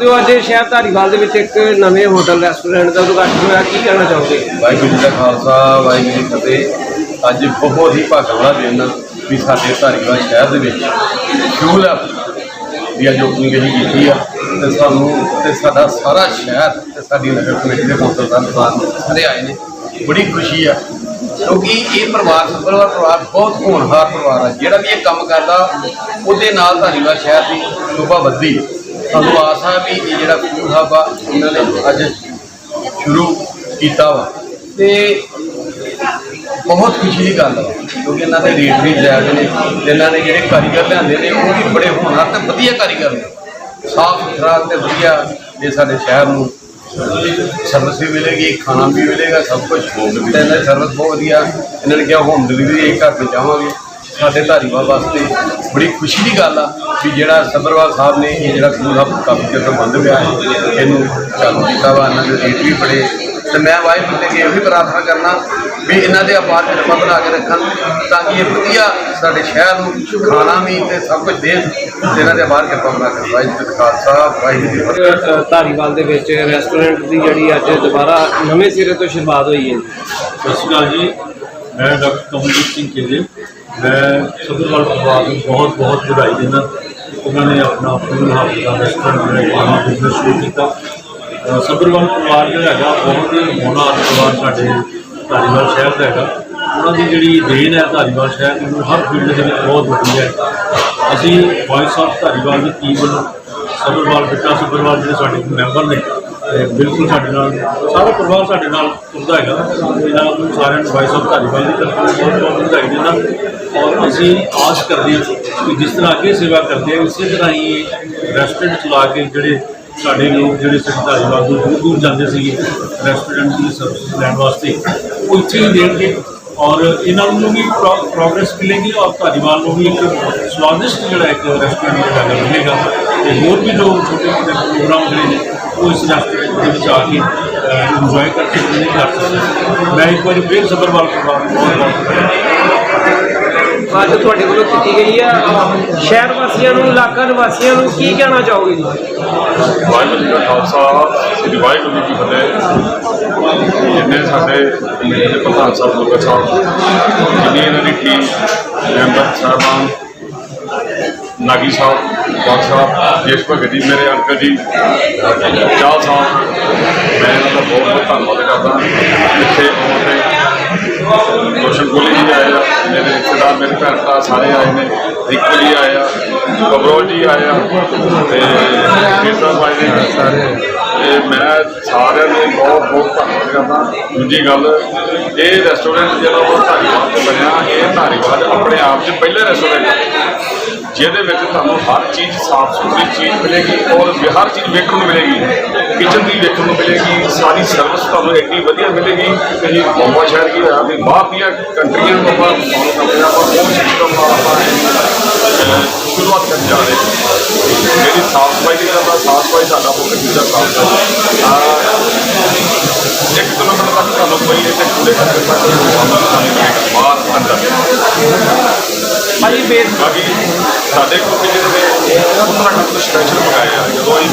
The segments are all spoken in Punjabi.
ਜੋ ਅੱਜ ਸ਼ਹਿਰ ਧਾਰੀਵਾਲ ਦੇ ਵਿੱਚ ਇੱਕ ਨਵੇਂ ਹੋਟਲ ਰੈਸਟੋਰੈਂਟ ਦਾ ਉਦਘਾਟਨ ਹੋਇਆ। ਕੀ ਕਹਿਣਾ ਚਾਹੋਗੇ? ਵਾਹਿਗੁਰੂ ਜੀ ਦਾ ਖਾਲਸਾ, ਵਾਹਿਗੁਰੂ ਜੀ ਕੀ ਫਤਿਹ। ਅੱਜ ਬਹੁਤ ਹੀ ਭਾਗਾਂ ਵਾਲਾ ਦਿਨ ਆ ਵੀ ਸਾਡੇ ਧਾਰੀਵਾਲ ਸ਼ਹਿਰ ਦੇ ਵਿੱਚ ਸ਼ੂਲ ਐਪ ਦੀ ਅੱਜ ਓਪਨਿੰਗ ਅਸੀਂ ਕੀਤੀ ਆ ਤੇ ਸਾਨੂੰ ਤੇ ਸਾਡਾ ਸਾਰਾ ਸ਼ਹਿਰ ਤੇ ਸਾਡੀ ਨਗਰ ਕਮੇਟੀ ਦੇ ਕੌਂਸਲ ਸਾਹਿਬਾਨ ਸਾਰੇ ਆਏ ਨੇ। ਬੜੀ ਖੁਸ਼ੀ ਆ। ਕਿਉਂਕਿ ਇਹ ਪਰਿਵਾਰ ਸੰਪਰਵਾ ਪਰਿਵਾਰ ਬਹੁਤ ਹੋਣਹਾਰ ਪਰਿਵਾਰ ਆ। ਜਿਹੜਾ ਵੀ ਇਹ ਕੰਮ ਕਰਦਾ, ਉਹਦੇ ਨਾਲ ਧਾਰੀਵਾਲ ਸ਼ਹਿਰ ਦੀ ਸ਼ੋਭਾ ਵੱਧਦੀ ਸਾਨੂੰ ਆਸ ਆ ਵੀ ਇਹ ਜਿਹੜਾ ਫਿਊਲ ਹੱਬ ਆ ਇਹਨਾਂ ਨੇ ਅੱਜ ਸ਼ੁਰੂ ਕੀਤਾ ਵਾ। ਤੇ ਬਹੁਤ ਖੁਸ਼ੀ ਦੀ ਗੱਲ ਹੈ ਕਿਉਂਕਿ ਇਹਨਾਂ ਦੇ ਰੇਟ ਵੀ ਜਾਇਜ਼ ਨੇ ਤੇ ਇਹਨਾਂ ਨੇ ਜਿਹੜੇ ਕਾਰੀਗਰ ਲਿਆਂਦੇ ਨੇ ਉਹ ਵੀ ਬੜੇ ਹੋਣਹਾਰ ਤੇ ਵਧੀਆ ਕਾਰੀਗਰ ਨੇ। ਸਾਫ਼ ਸੁਥਰਾ ਤੇ ਵਧੀਆ ਇਹ ਸਾਡੇ ਸ਼ਹਿਰ ਨੂੰ ਸਰਵਿਸ ਵੀ ਮਿਲੇਗੀ ਖਾਣਾ ਵੀ ਮਿਲੇਗਾ ਸਭ ਕੁਝ ਤੇ ਇਹਨਾਂ ਦੀ ਸਰਵਿਸ ਬਹੁਤ ਵਧੀਆ। ਇਹਨਾਂ ਨੇ ਕਿਹਾ ਹੋਮ ਡਿਲੀਵਰੀ ਇੱਕ ਘਰ ਤੇ ਜਾਵਾਂਗੇ ਸਾਡੇ ਧਾਰੀਵਾਲ ਵਾਸਤੇ ਬੜੀ ਖੁਸ਼ੀ ਦੀ ਗੱਲ ਆ ਵੀ ਜਿਹੜਾ ਸਬਰਵਾਲ ਸਾਹਿਬ ਨੇ ਇਹ ਜਿਹੜਾ ਸਕੂਲ ਹੱਬ ਕਾਫੀ ਚਿਰ ਤੋਂ ਬੰਦ ਪਿਆ ਹੈ ਇਹਨੂੰ ਚਾਲੂ ਕੀਤਾ ਵਾ ਇਹਨਾਂ ਦੇ ਰੇਟ ਵੀ ਬੜੇ। ਤੇ ਮੈਂ ਵਾਹਿਗੁਰੂ ਅੱਗੇ ਇਹ ਵੀ ਪ੍ਰਾਰਥਨਾ ਕਰਨਾ ਵੀ ਇਹਨਾਂ ਦੇ ਆਬਾਦ ਕਿਰਪਾ ਬਣਾ ਕੇ ਰੱਖਣ ਤਾਂ ਕਿ ਇਹ ਵਧੀਆ ਸਾਡੇ ਸ਼ਹਿਰ ਨੂੰ ਖਾਣਾ ਵੀ ਤੇ ਸਭ ਕੁਝ ਦੇਣ ਤੇ ਇਹਨਾਂ ਦੇ ਆਬਾਦ ਕਿਰਪਾ ਬਣਾ ਕੇ ਵਾਹਿਗੁਰੂ ਖਾਲਸਾ ਵਾਹਿਗੁਰੂ ਜੀ ਧਾਰੀਵਾਲ ਦੇ ਵਿੱਚ ਰੈਸਟੋਰੈਂਟ ਦੀ ਜਿਹੜੀ ਅੱਜ ਦੁਬਾਰਾ ਨਵੇਂ ਸਿਰੇ ਤੋਂ ਸ਼ੁਰੂਆਤ ਹੋਈ ਹੈ। ਸਤਿ ਸ਼੍ਰੀ ਅਕਾਲ ਜੀ। ਮੈਂ ਡਾਕਟਰ ਕਮਲਜੀਤ ਸਿੰਘ ਕੇਲੇ। ਮੈਂ ਸਭਰਵਾਲ ਪਰਿਵਾਰ ਨੂੰ ਬਹੁਤ ਬਹੁਤ ਵਧਾਈ ਦਿੰਦਾ। ਉਹਨਾਂ ਨੇ ਆਪਣਾ ਫੂਲ ਹਾਊਸ ਦਾ ਰੈਸਟੋਰੈਂਟ ਜਿਹੜਾ ਖਾਣਾ ਬਿਜ਼ਨਸ ਸ਼ੁਰੂ ਕੀਤਾ। ਅ, ਪਰਿਵਾਰ ਜਿਹੜਾ ਹੈਗਾ ਬਹੁਤ ਹੀ ਹੋਣਹਾਰ ਪਰਿਵਾਰ ਸਾਡੇ ਧਾਰੀਵਾਲ ਸ਼ਹਿਰ ਦਾ ਹੈਗਾ। ਉਹਨਾਂ ਦੀ ਜਿਹੜੀ ਦੇਣ ਹੈ ਧਾਰੀਵਾਲ ਸ਼ਹਿਰ ਨੂੰ ਹਰ ਫੀਲਡ ਦੇ ਵਿੱਚ ਬਹੁਤ ਵੱਡੀ ਹੈ। ਅਸੀਂ ਵਾਇਸ ਆਫ ਧਾਰੀਵਾਲ ਦੀ ਟੀਮ ਵੱਲੋਂ ਸਭਰਵਾਲ ਬਿੱਟਾ ਸਭਰਵਾਲ ਜਿਹੜੇ ਸਾਡੇ ਮੈਂਬਰ ਨੇ ਤੇ ਬਿਲਕੁਲ ਸਾਡੇ ਨਾਲ, ਸਾਰਾ ਪਰਿਵਾਰ ਸਾਡੇ ਨਾਲ ਤੁਰਦਾ ਹੈਗਾ। ਇਹਨਾਂ ਨੂੰ ਸਾਰਿਆਂ ਨੂੰ ਵਾਇਸ ਆਫ ਧਾਰੀਵਾਲ ਦੀ ਤਰਫ ਬਹੁਤ ਬਹੁਤ ਵਧਾਈ ਦਿੰਦਾ। ਔਰ ਅਸੀਂ ਆਸ ਕਰਦੇ ਹਾਂ ਕਿ ਜਿਸ ਤਰ੍ਹਾਂ ਅੱਗੇ ਸੇਵਾ ਕਰਦੇ ਹਾਂ ਉਸੇ ਤਰ੍ਹਾਂ ਹੀ ਰੈਸਟੋਰੈਂਟ ਚਲਾ ਕੇ ਜਿਹੜੇ ਸਾਡੇ ਲੋਕ, ਜਿਹੜੇ ਸਿੱਖ ਧਾਰੀਵਾਲ ਤੋਂ ਦੂਰ ਦੂਰ ਜਾਂਦੇ ਸੀਗੇ ਰੈਸਟੋਰੈਂਟ ਦੀ ਸਰਵਿਸ ਲੈਣ ਵਾਸਤੇ, ਉਹ ਇੱਥੇ ਹੀ ਦੇਣਗੇ। ਔਰ ਇਹਨਾਂ ਨੂੰ ਵੀ ਪ੍ਰੋਗਰੈਸ ਮਿਲੇਗੀ ਔਰ ਧਾਰੀਵਾਲ ਨੂੰ ਵੀ ਇੱਕ ਸਵਾਦਿਸ਼ਟ ਜਿਹੜਾ ਇੱਕ ਰੈਸਟੋਰੈਂਟ ਜਿਹੜਾ ਮਿਲੇਗਾ। ਤੇ ਹੋਰ ਵੀ ਜੋ ਛੋਟੇ ਛੋਟੇ ਪ੍ਰੋਗਰਾਮ ਜਿਹੜੇ ਨੇ ਉਹ ਇਸ ਰੈਸਟੋਰੈਂਟ ਦੇ ਵਿੱਚ ਆ ਕੇ ਇੰਜੋਏ ਕਰ ਸਕਦੇ ਨੇ ਕਰ ਸਕਦੇ। ਮੈਂ ਇੱਕ ਵਾਰੀ ਫੇਰ ਸਬਰਵਾਲ ਪਰਿਵਾਰ ਨੂੰ ਬਹੁਤ ਬਹੁਤ ਅੱਜ ਤੁਹਾਡੇ ਵੱਲੋਂ ਕੀਤੀ ਗਈ ਹੈ ਸ਼ਹਿਰ ਵਾਸੀਆਂ ਨੂੰ ਇਲਾਕਾ ਨਿਵਾਸੀਆਂ ਨੂੰ ਕੀ ਕਹਿਣਾ ਚਾਹੋਗੇ ਜੀ? ਵਾਹਿਗੁਰੂ ਜੀ ਕਾ ਖਾਲਸਾ ਸ੍ਰੀ ਵਾਹਿਗੁਰੂ ਜੀ ਕੀ ਫਤਿਹ। ਜਿੰਨੇ ਸਾਡੇ ਕਮੇਟੀ ਦੇ ਪ੍ਰਧਾਨ ਸਾਹਿਬ ਲੋਕਰ ਸਾਹਿਬ ਜਿੰਨੀ ਇਹਨਾਂ ਦੀ ਟੀਮ ਮੈਂਬਰ ਸਾਹਿਬਾਨ ਨਾਗੀ ਸਾਹਿਬ ਬਾਗ ਸਾਹਿਬ ਜੇਸ਼ ਭਗਤ ਜੀ ਮੇਰੇ ਅੰਕਲ ਜੀ ਚਾਲ ਸਾਹਿਬ ਮੈਂ ਇਹਨਾਂ ਦਾ ਬਹੁਤ ਬਹੁਤ ਧੰਨਵਾਦ ਕਰਦਾ ਇੱਥੇ ਆਉਣ ਤੇ ਰੋਸ਼ਨ ਕੋਲੀ ਜੀ ਆਏ ਆ ਮੇਰੇ ਰਿਸ਼ਤੇਦਾਰ ਮੇਰੇ ਭੈਣ ਭਰਾ ਸਾਰੇ ਆਏ ਨੇ ਰਿਕੂ ਜੀ ਆਏ ਆ ਕਬਰੋਲ ਜੀ ਆਏ ਆ ਤੇ ਕੀਰਤਨ ਭਾਈ ਨੇ ਸਾਰੇ ਤੇ ਮੈਂ ਸਾਰਿਆਂ ਨੂੰ ਬਹੁਤ ਬਹੁਤ ਧੰਨਵਾਦ ਕਰਦਾ। ਦੂਜੀ ਗੱਲ, ਇਹ ਰੈਸਟੋਰੈਂਟ ਜਿਹੜਾ ਉਹ ਧਾਰੀਵਾਲ ਤੇ ਬਣਿਆ, ਇਹ ਧਾਰੀਵਾਲ ਆਪਣੇ ਆਪ 'ਚ ਪਹਿਲਾ ਰੈਸਟੋਰੈਂਟ ਹੈ। ਜਿਹਦੇ ਵਿੱਚ ਤੁਹਾਨੂੰ ਹਰ ਚੀਜ਼ ਸਾਫ਼ ਸੁਥਰੀ ਚੀਜ਼ ਮਿਲੇਗੀ ਔਰ ਵੀ ਹਰ ਚੀਜ਼ ਵੇਖਣ ਨੂੰ ਮਿਲੇਗੀ। ਕਿਚਨ ਦੀ ਵੇਖਣ ਨੂੰ ਮਿਲੇਗੀ, ਸਾਰੀ ਸਰਵਿਸ ਤੁਹਾਨੂੰ ਇੰਨੀ ਵਧੀਆ ਮਿਲੇਗੀ ਕਿ ਜੀ ਬੰਬਾ ਸ਼ਹਿਰ ਕੀ ਹੋਇਆ ਵੀ ਬਾਹਰ ਦੀਆਂ ਕੰਟਰੀਆਂ ਤੋਂ ਆਪਾਂ ਫੋਲੋ ਆਪਾਂ ਉਹ ਸਿਸਟਮ ਨਾਲ ਆਪਾਂ ਸ਼ੁਰੂਆਤ ਕਰਨ ਜਾ ਰਹੇ ਮੇਰੀ ਸਾਫ਼ ਸਫ਼ਾਈ ਦੀ ਆ ਸਾਫ਼ ਸਫ਼ਾਈ ਸਾਡਾ ਫੋਕਸ ਜਿਹੜਾ ਸਾਫ਼ ਸਫ਼ਾਈ ਇੱਕ ਕਿਲੋਮੀਟਰ ਤੱਕ ਤੁਹਾਨੂੰ ਕੋਈ ਇੱਥੇ ਕੂੜੇ ਕਰਕੇ ਤੱਕ ਬਾਹਰ ਅੰਦਰ ਭਾਜੀ ਬੇਸ ਬਾਕੀ ਸਾਡੇ ਕੋਲ ਜਿਹੜੇ ਨੇ ਉੱਤਰਾਖੰਡ ਤੋਂ ਸਪੈਸ਼ਲ ਮੰਗਾਏ ਆ ਜਦੋਂ ਅਸੀਂ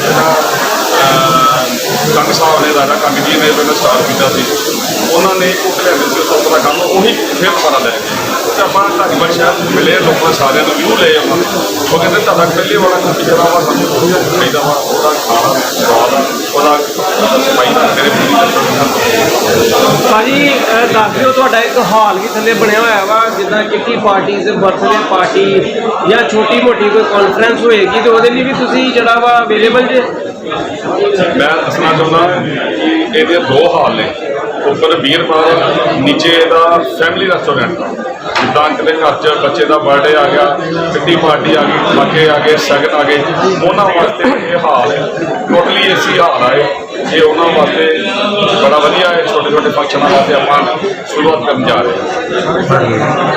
ਕੰਗ ਸਾਹਿਬ ਨੇ ਰਾਜਾ ਕੰਗ ਜੀ ਨੇ ਮੈਨੂੰ ਸਟਾਰਟ ਕੀਤਾ ਸੀ ਉਹਨਾਂ ਨੇ ਉਹ ਲਿਆਂਦੇ ਸੀ ਉੱਥੋਂ ਉੱਤਰਾਖੰਡ ਤੋਂ ਉਹੀ ਫਿਰ ਦੁਬਾਰਾ ਲੈ ਗਏ। ਤੇ ਆਪਾਂ ਸ਼ਹਿਰ 'ਚ ਮਿਲੇ ਲੋਕਾਂ ਸਾਰਿਆਂ ਨੂੰ ਵਿਊ ਲਏ ਆਪਾਂ ਉਹ ਕਹਿੰਦੇ ਤੁਹਾਡਾ ਪਹਿਲੇ ਵਾਲਾ ਜਿਹੜਾ ਵਾ ਸਾਨੂੰ ਬਹੁਤ ਚਾਹੀਦਾ ਵਾ ਉਹਦਾ ਖਾਣਾ ਸਵਾਦ ਆ, ਉਹਦਾ ਸਫ਼ਾਈ ਤੇਰੇ ਪੂਰੀ ਕਰਨੀ ਭਾਜੀ ਅ, ਦੱਸ ਦਿਓ ਤੁਹਾਡਾ ਇੱਕ ਹਾਲ ਵੀ ਥੱਲੇ ਬਣਿਆ ਹੋਇਆ ਵਾ ਜਿੱਦਾਂ ਕਿੱਟੀ ਪਾਰਟੀਜ਼ ਬਰਥਡੇ ਪਾਰਟੀ ਜਾਂ ਛੋਟੀ ਮੋਟੀ ਕੋਈ ਕਾਨਫਰੰਸ ਹੋਏਗੀ ਤੇ ਉਹਦੇ ਲਈ ਵੀ ਤੁਸੀਂ ਜਿਹੜਾ ਵਾ ਅਵੇਲੇਬਲ ਜੇ। ਮੈਂ ਦੱਸਣਾ ਚਾਹੁੰਦਾ ਕਿ ਇਹਦੇ ਦੋ ਹਾਲ ਨੇ। ਉੱਪਰ 20 ਰੁਪਏ ਨੀਚੇ ਇਹਦਾ ਫੈਮਿਲੀ ਰੈਸਟੋਰੈਂਟ ਜਿੱਦਾਂ ਕਿਤੇ ਘਰ 'ਚ ਬੱਚੇ ਦਾ ਬਰਥਡੇ ਆ ਗਿਆ ਕਿੱਡੀ ਪਾਰਟੀ ਆ ਗਈ ਧਮਾਕੇ ਆ ਗਏ, ਸਗਨ ਆ ਗਏ। ਉਹਨਾਂ ਵਾਸਤੇ ਇਹ ਹਾਲ ਹੈ। ਟੋਟਲੀ ਏਸੀ ਹਾਲ ਆ ਇਹ। ਇਹ ਉਹਨਾਂ ਵਾਸਤੇ ਬੜਾ ਵਧੀਆ ਹੈ। ਛੋਟੇ ਛੋਟੇ ਫੰਕਸ਼ਨਾਂ ਵਾਸਤੇ ਆਪਾਂ ਸ਼ੁਰੂਆਤ ਕਰਨ ਜਾ ਰਹੇ ਹਾਂ।